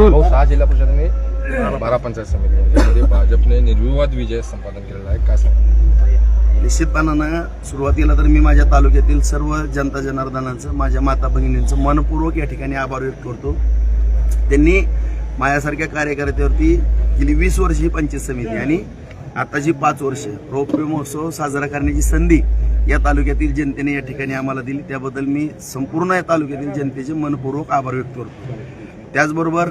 भाऊ सहा जिल्हा परिषद आणि बारा पंचायत समिती भाजपने निर्विवाद विजय संपादन केलेला आहे. काय सांगा निश्चितपणानं सुरुवातीला तर मी माझ्या तालुक्यातील सर्व जनता जनार्दनाचं माझ्या माता भगिनींचं मनपूर्वक या ठिकाणी आभार व्यक्त करतो. त्यांनी माझ्यासारख्या कार्यकर्त्यावरती गेली वीस वर्ष ही पंचायत समिती आणि आताची पाच वर्ष रौप्य महोत्सव साजरा करण्याची संधी या तालुक्यातील जनतेने या ठिकाणी आम्हाला दिली त्याबद्दल मी संपूर्ण या तालुक्यातील जनतेचे मनपूर्वक आभार व्यक्त करतो. त्याचबरोबर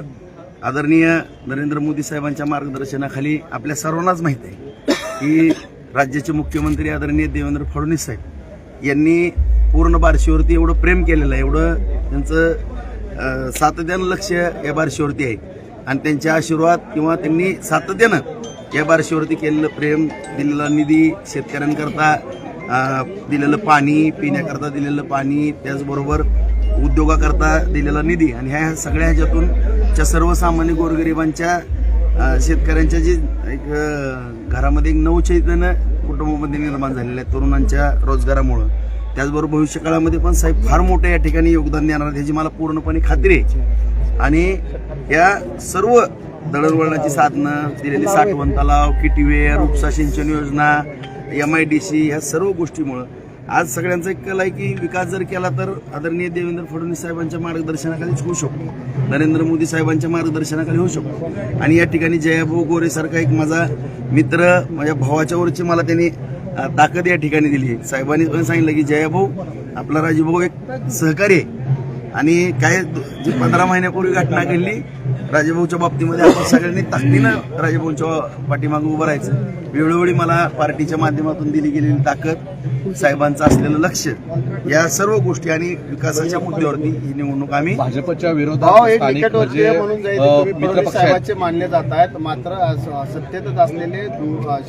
आदरणीय नरेंद्र मोदी साहेबांच्या मार्गदर्शनाखाली आपल्या सर्वांनाच माहीत आहे की राज्याचे मुख्यमंत्री आदरणीय देवेंद्र फडणवीस साहेब यांनी पूर्ण बारशीवरती एवढं प्रेम केलेलं आहे एवढं त्यांचं सातत्यानं लक्ष या बारशीवरती आहे. आणि त्यांचे आशीर्वाद किंवा त्यांनी सातत्यानं या बारशीवरती केलेलं प्रेम दिलेला निधी शेतकऱ्यांकरता दिलेलं पाणी पिण्याकरता दिलेलं पाणी त्याचबरोबर उद्योगाकरता दिलेला निधी आणि ह्या सगळ्या ह्याच्यातून सर्वसामान्य गोरगरिबांच्या शेतकऱ्यांच्या जी एक घरामध्ये एक नवचैतन्य कुटुंबामध्ये निर्माण झालेलं आहे तरुणांच्या रोजगारामुळं. त्याचबरोबर भविष्यकाळामध्ये पण साहेब फार मोठं या ठिकाणी योगदान देणार ह्याची मला पूर्णपणे खात्री आहे. आणि या सर्व दळणवळणाची साधनं दिलेली साठवण तलाव किटीवेअर उपसा सिंचन योजना एम आय डी सी ह्या सर्व गोष्टीमुळं आज सगळ्यांचा एक कल आहे की विकास जर केला तर आदरणीय देवेंद्र फडणवीस साहेबांच्या मार्गदर्शनाखालीच होऊ शकतो. नरेंद्र मोदी साहेबांच्या मार्गदर्शनाखाली होऊ शकतो. आणि या ठिकाणी जयाभाऊ गोरेसारखा एक माझा मित्र माझ्या भावाच्या वरची मला त्यांनी ताकद या ठिकाणी दिली आहे. साहेबांनी पण सांगितलं की जयाभाऊ आपला राजूभाऊ एक सहकारी आहे. आणि काय जी पंधरा महिन्यापूर्वी घटना घडली राजेभाऊच्या बाबतीमध्ये आपण सगळ्यांनी ताकदीनं राजेभाऊंच्या पाठीमागे उभं राहायचं. वेळोवेळी मला पार्टीच्या माध्यमातून दिली गेलेली ताकद साहेबांचं असलेलं लक्ष या सर्व गोष्टी आणि विकासाच्या मुद्द्यावरती ही निवडणूक आम्ही भाजपच्या विरोधात म्हणजे मानले जात आहेत. मात्र सत्तेतच असलेले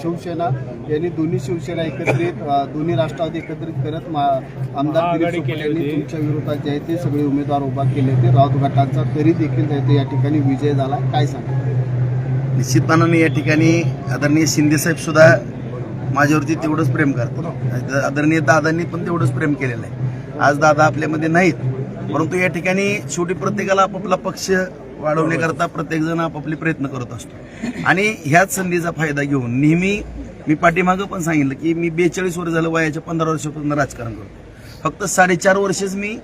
शिवसेना यांनी दोन्ही शिवसेना एकत्रित दोन्ही राष्ट्रवादी एकत्रित करत मा- आमदार यांनी तुमच्या विरोधात जे आहे ते सगळे उमेदवार उभा केले होते. राऊत गटांचा तरी देखील या ठिकाणी विजय झाला. काय सांगा निश्चितपणाने या ठिकाणी आदरणीय शिंदेसाहेब सुद्धा माझ्यावरती तेवढंच प्रेम करतात. आदरणीय दादांनी पण तेवढंच प्रेम केलेलं आहे. आज दादा आपल्यामध्ये नाहीत परंतु या ठिकाणी शेवटी प्रत्येकाला आपापला पक्ष वाढवण्याकरता प्रत्येकजण आपापले प्रयत्न करत असतो. आणि ह्याच संधीचा फायदा घेऊन नेहमी मी पाठीमागं पण सांगितलं की मी बेचाळीस वर्ष झालं वयाच्या पंधरा वर्षापासून राजकारण करतो. फक्त साडेचार वर्षच मी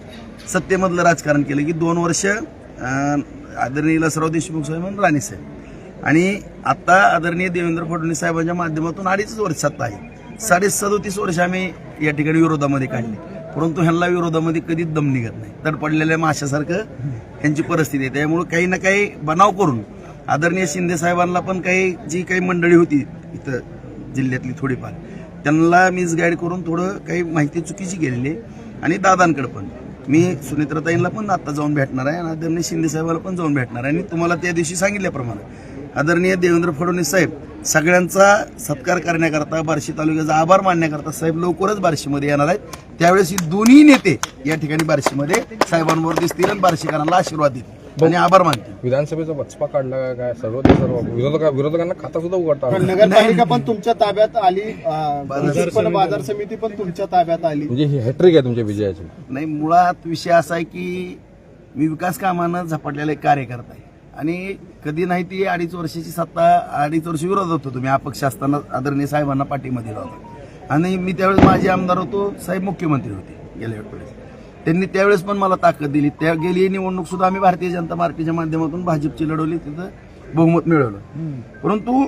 सत्तेमधलं राजकारण केलं की दोन वर्ष आदरणीय लसराव देशमुख साहेब म्हणून राणे साहेब. आणि आता आदरणीय देवेंद्र फडणवीस साहेबांच्या माध्यमातून अडीच वर्ष सत्ता आहे. साडे सदोतीस वर्ष आम्ही या ठिकाणी विरोधामध्ये काढली. परंतु ह्यांना विरोधामध्ये कधीच दम निघत नाही. तर पडलेल्या माशासारखं यांची परिस्थिती आहे. त्यामुळे काही ना काही बनाव करून आदरणीय शिंदे साहेबांना पण काही जी काही मंडळी होती इथं जिल्ह्यातली थोडीफार त्यांना मिसगाईड करून थोडं काही माहिती चुकीची गेलेली आहे. आणि दादांकडे पण. मी सुनित्राताईंना पण आता जाऊन भेटणार आहे आणि आदरणीय शिंदे साहेबाला पण जाऊन भेटणार आहे. आणि तुम्हाला त्या दिवशी सांगितल्याप्रमाणे आदरणीय देवेंद्र फडणवीस साहेब सगळ्यांचा सत्कार करण्याकरता बार्शी तालुक्याचा आभार मानण्याकरता साहेब लवकरच बार्शीमध्ये येणार आहेत. त्यावेळेस ही दोन्ही नेते या ठिकाणी बार्शीमध्ये साहेबांवर दिसतील आणि बार्शीकरांना आशीर्वाद देतील. आणि आभार मानतील. विधानसभेचा वचपा काढला का काय? सर्व सर्व विरोधका विरोधकांना खाता सुद्धा उघडता आला पण नाही. नगरपालिका पण तुमच्या ताब्यात आली पण बाजार समिती पण तुमच्या ताब्यात आली. म्हणजे ही हॅट्रिक आहे तुमच्या विजयाची. नाही मुळात विषय असा आहे की मी विकास कामानं झपाटलेला एक कार्यकर्ता आहे. आणि कधी नाही ती अडीच वर्षाची सत्ता अडीच वर्ष विरोधात होतो. मी अपक्ष असताना आदरणीय साहेबांना पाठिंबा दिला होता. आणि मी त्यावेळेस माझे आमदार होतो साहेब मुख्यमंत्री होते गेल्या वेळेस. त्यांनी त्यावेळेस पण मला ताकद दिली. त्या गेली निवडणूक सुद्धा आम्ही भारतीय जनता पार्टीच्या माध्यमातून भाजपची लढवली तिथं बहुमत मिळवलं. परंतु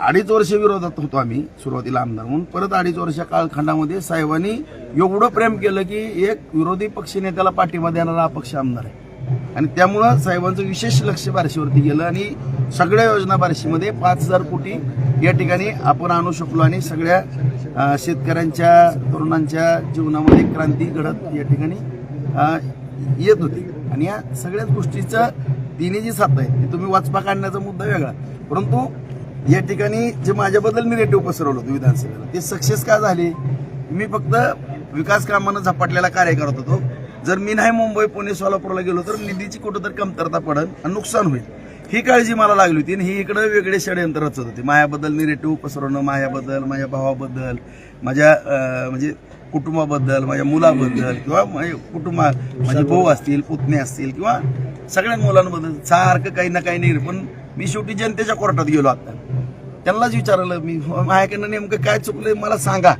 अडीच वर्ष विरोधात होतो आम्ही सुरुवातीला आमदार म्हणून. परत अडीच वर्ष कालखंडामध्ये साहेबांनी एवढं प्रेम केलं की एक विरोधी पक्ष नेत्याला पाठिंबा देणारा अपक्ष आमदार आहे. आणि त्यामुळं साहेबांचं विशेष लक्ष बार्शीवरती गेलं आणि सगळ्या योजना बार्शीमध्ये पाच हजार कोटी या ठिकाणी आपण आणू शकलो आणि सगळ्या शेतकऱ्यांच्या तरुणांच्या जीवनामध्ये क्रांती घडत या ठिकाणी येत होती. आणि या सगळ्याच गोष्टीचं तिने जी साथ आहे ती तुम्ही वाचपा काढण्याचा मुद्दा वेगळा. परंतु या ठिकाणी जे माझ्याबद्दल मी रेटिव्ह पसरवलं होतं विधानसभेला ते सक्सेस का झाले? मी फक्त विकास कामानं झपाटलेला कार्य करत होतो. जर मी नाही मुंबई पुणे सोलापूरला गेलो तर निधीची कुठंतरी कमतरता पडेल आणि नुकसान होईल. ही काळजी मला लागली होती आणि ही इकडं वेगळे षडयंत्र रचत होते. माझ्याबद्दल निरेटिव्ह पसरवणं माझ्याबद्दल माझ्या भावाबद्दल माझ्या म्हणजे कुटुंबाबद्दल माझ्या मुलाबद्दल किंवा माझ्या कुटुंबा माझे भाऊ असतील पुतणे असतील किंवा सगळ्या मुलांबद्दल सारखं काही ना काही नाही पण मी शेवटी जनतेच्या कोर्टात गेलो आता. त्यांनाच विचारलं मी माझ्याकडनं नेमकं काय चुकलंय मला सांगा.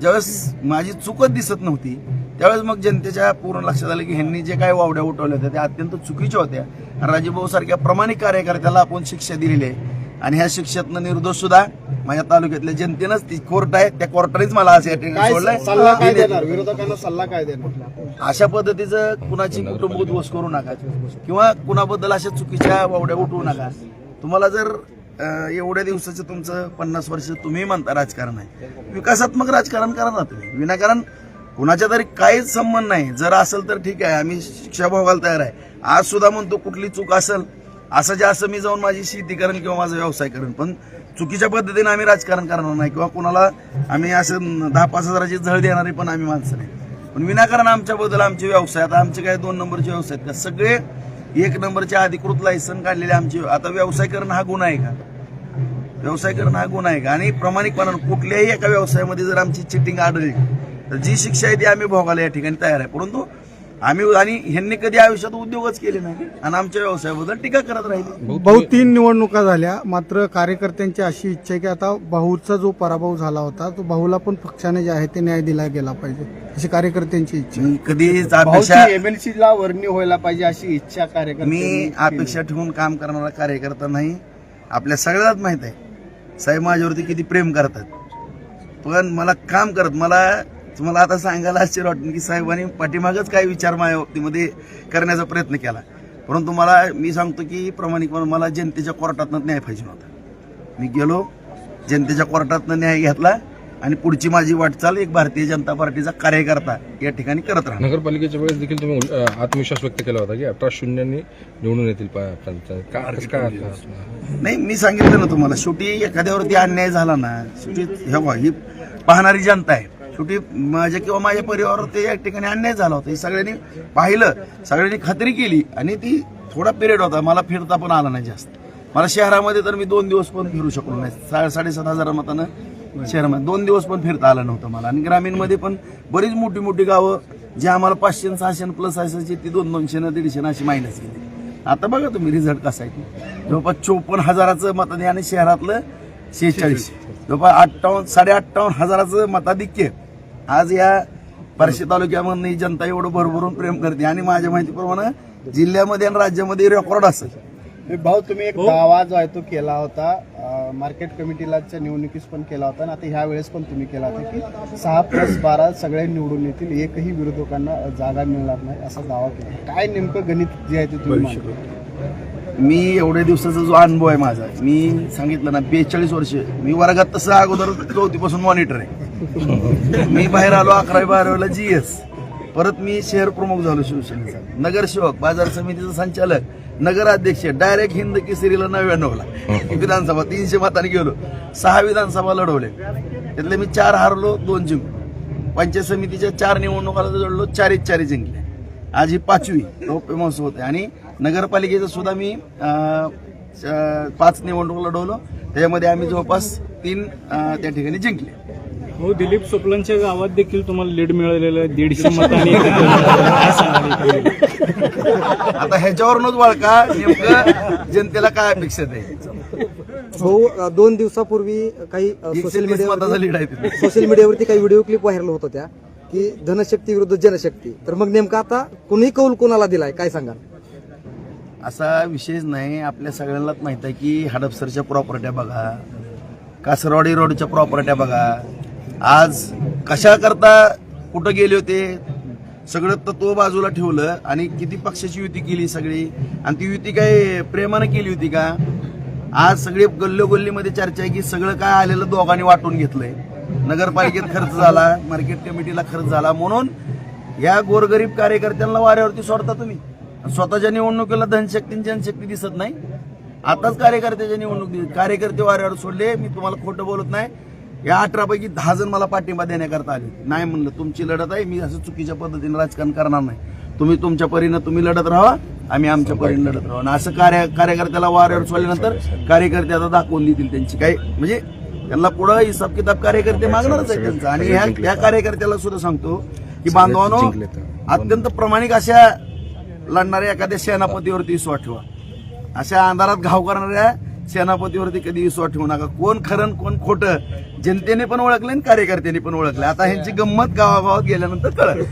ज्यावेळेस माझी चुकत दिसत नव्हती त्यावेळेस मग जनतेच्या पूर्ण लक्षात आलं की ह्यांनी जे काय वावड्या उठवल्या होत्या त्या अत्यंत चुकीच्या होत्या. राजीभाऊ सारख्या प्रामाणिक कार्यकर्त्याला आपण शिक्षा दिलेली आहे. आणि ह्या शिक्षेतनं निर्दोष सुद्धा माझ्या तालुक्यातल्या जनतेनंच ती कोर्ट आहे त्या कोर्टानेच मला काय सोडलंय. देणार? विरोधकांना सल्ला काय देणार? अशा पद्धतीचं कुणाची कुटुंब उद्ध्वस्त करू नका किंवा कुणाबद्दल अशा चुकीच्या वावड्या उठवू नका. तुम्हाला जर एवढ्या दिवसाचं तुमचं पन्नास वर्ष तुम्ही म्हणता राजकारण आहे. विकासात्मक राजकारण करा ना तुम्ही. विनाकारण कुणाच्या तरी काहीच संबंध नाही. जर असेल तर ठीक आहे आम्ही शिक्षा भोगायला तयार आहे. आज सुद्धा म्हणतो कुठली चूक असेल असं जे असं मी जाऊन माझी शेती करेन किंवा माझा व्यवसाय करेन. पण चुकीच्या पद्धतीने आम्ही राजकारण करणार नाही किंवा कुणाला आम्ही असं दहा पाच हजाराची झळ देणारे पण आम्ही माणसं नाही. पण विनाकारण आमच्याबद्दल आमचे व्यवसाय आता आमचे काय दोन नंबरचे व्यवसाय आहेत का? सगळे एक नंबरचे अधिकृत लायसन काढलेले आमचे आता व्यवसाय करणं हा गुन्हा आहे का? व्यवसाय करणं हा गुन्हा आहे का? आणि प्रामाणिकपणानं कुठल्याही एका व्यवसायामध्ये जर आमची चिटिंग आढळली तर जी शिक्षा आहे ती आम्ही भोगायला या ठिकाणी तयार आहे. परंतु आम्ही आणि ह्यांनी कधी आयुष्यात उद्योगच केले नाही आणि आमच्या व्यवसायाबद्दल टीका करत राहिले. भाऊ तीन निवडणुका झाल्या. मात्र कार्यकर्त्यांची अशी इच्छा आहे की आता भाऊचा जो पराभव झाला होता तो भाऊला पण पक्षाने जे आहे ते न्याय दिला गेला पाहिजे अशी कार्यकर्त्यांची इच्छा कधीच अपेक्षा एमएलसी ला वर्णी व्हायला पाहिजे अशी इच्छा कार्यकर्ते मी अपेक्षा ठेवून काम करणारा कार्यकर्ता नाही. आपल्या सगळ्यात माहीत आहे साहेब माझ्यावरती किती प्रेम करतात. पण मला काम करत मला तुम्हाला आता सांगायला आश्चर्य वाटतं की साहेबांनी पाठीमागच काय विचार माझ्या बाबतीमध्ये करण्याचा प्रयत्न केला. परंतु मला मी सांगतो की प्रामाणिकपणे मला जनतेच्या कोर्टातनं न्याय पाहिजे नव्हता. मी गेलो जनतेच्या कोर्टातनं न्याय घेतला आणि पुढची माझी वाटचाल एक भारतीय जनता पार्टीचा कार्यकर्ता या ठिकाणी करत राहणार. नगरपालिकेच्या वेळेस देखील तुम्ही आत्मविश्वास व्यक्त केला होता की अठरा शून्यांनी निवडून येतील? नाही मी सांगितलं ना तुम्हाला शेवटी एखाद्यावरती अन्याय झाला ना शेवटी हे बघा, ही पाहणारी जनता आहे. शेवटी माझ्या किंवा माझ्या परिवारावरती या ठिकाणी अन्याय झाला होता. हे सगळ्यांनी पाहिलं सगळ्यांनी खात्री केली आणि ती थोडा पिरियड होता. मला फिरता पण आला नाही जास्त. मला शहरामध्ये तर मी दोन दिवस पण फिरू शकलो नाही. सा- साडेसात हजार मतानं शहरामध्ये दोन दिवस पण फिरता आलं नव्हतं मला. आणि ग्रामीणमध्ये पण बरीच मोठी मोठी गावं जे आम्हाला पाचशे सहाशे प्लस असायची ती दोन दोनशे ना दीडशे अशी मायनस गेली. आता बघा तुम्ही रिझल्ट कसा आहे. ते. जवळपास चोपन्न हजाराचं मतदान आणि शहरातलं शेहेचाळीस. जवळपास अठ्ठावन्न साडे अठ्ठावन्न हजाराचं मताधिक्य आज या बार्शी तालुक्यामधनं ही जनता एवढं भरभरून प्रेम करते आणि माझ्या माहितीप्रमाणे जिल्ह्यामध्ये आणि राज्यामध्ये रेकॉर्ड असेल. भाऊ तुम्ही एक दावा जो आहे तो केला होता मार्केट कमिटीलाच्या निवडणुकीस पण केला होता आणि आता ह्या वेळेस पण तुम्ही केला होता की सहा प्लस बारा सगळे निवडून येतील एकही विरोधकांना जागा मिळणार नाही असा दावा केला. काय नेमकं गणित जे आहे ते तुम्ही? मी एवढ्या दिवसाचा जो अनुभव आहे माझा मी सांगितलं ना बेचाळीस वर्ष मी वर्गात तसं अगोदर चौथीपासून मॉनिटर आहे. मी बाहेर आलो अकरावी बारावीला जी एस परत मी शहर प्रमुख झालो शिवसेनेचा. नगरसेवक बाजार समितीचा संचालक नगराध्यक्ष डायरेक्ट हिंद केसरीला नव्याण्णवला. विधानसभा तीनशे मताने गेलो. सहा विधानसभा लढवले. त्यातले मी चार हारलो दोन जिंकलो. पंचायत समितीच्या चार निवडणुकाला जोडलो चारीच चारी जिंकले. आज ही पाचवी रौप्य महोत्सव होते आणि नगरपालिकेचं सुद्धा मी पाच निवडणूक लढवलो. त्याच्यामध्ये आम्ही जवळपास तीन त्या ठिकाणी जिंकले. हो दिलीप सुपलांच्या गावात देखील तुम्हाला लीड मिळालेलं आहे. दीडशे मतांनी सांगाल? आता ह्याच्यावरूनच वळका नेमकं जनतेला काय अपेक्षित आहे अ, दोन दिवसापूर्वी काही सोशल मीडियावर लीड आहे. सोशल मीडियावरती काही व्हिडिओ क्लिप व्हायरल होत होत्या की धनशक्ती विरुद्ध जनशक्ती. तर मग नेमका आता कुणी कौल कोणाला दिलाय? काय सांगा असा विशेष नाही. आपल्या सगळ्यांनाच माहीत आहे की हडपसरच्या प्रॉपर्ट्या बघा कासरवाडी रोडच्या प्रॉपर्ट्या बघा. आज कशाकरता कुठं गेले होते? सगळं तत्व बाजूला ठेवलं आणि किती पक्षाची युती केली सगळी? आणि ती युती काय प्रेमानं केली होती का? आज सगळे गल्लोगल्लीमध्ये चर्चा आहे की सगळं काय आलेलं दोघांनी वाटून घेतलंय. नगरपालिकेत खर्च झाला मार्केट कमिटीला खर्च झाला. म्हणून या गोरगरीब कार्यकर्त्यांना वाऱ्यावरती सोडता तुम्ही. स्वतःच्या निवडणुकीला धनशक्ती जनशक्ती दिसत नाही. आताच कार्यकर्त्याच्या निवडणूक कार्यकर्ते वाऱ्यावर सोडले. मी तुम्हाला खोटं बोलत नाही. या अठरा पैकी दहा जण मला पाठिंबा देण्याकरता आले. नाही म्हणलं तुमची लढत आहे. मी असं चुकीच्या पद्धतीने राजकारण करणार नाही. तुम्ही तुमच्या परीनं तुम्ही लढत राहा. आम्ही आमच्या परीनं लढत राहू. असं कार्य कार्यकर्त्याला वाऱ्यावर सोडल्यानंतर कार्यकर्ते आता दाखवून देतील त्यांची. काय म्हणजे त्यांना पुढं हिसाब किताब कार्यकर्ते मागणारच आहे त्यांचा. आणि ह्या कार्यकर्त्याला सुद्धा सांगतो की बांधवानो. अत्यंत प्रामाणिक अशा लढणाऱ्या एखाद्या सेनापतीवरती विश्वास ठेवा. अशा अंधारात घाव करणाऱ्या सेनापतीवरती कधी विश्वास ठेवू नका. कोण खरं कोण खोटं जनतेने पण ओळखलं आणि कार्यकर्त्यांनी पण ओळखलं. आता ह्यांची गंमत गावागावात गेल्यानंतर कळत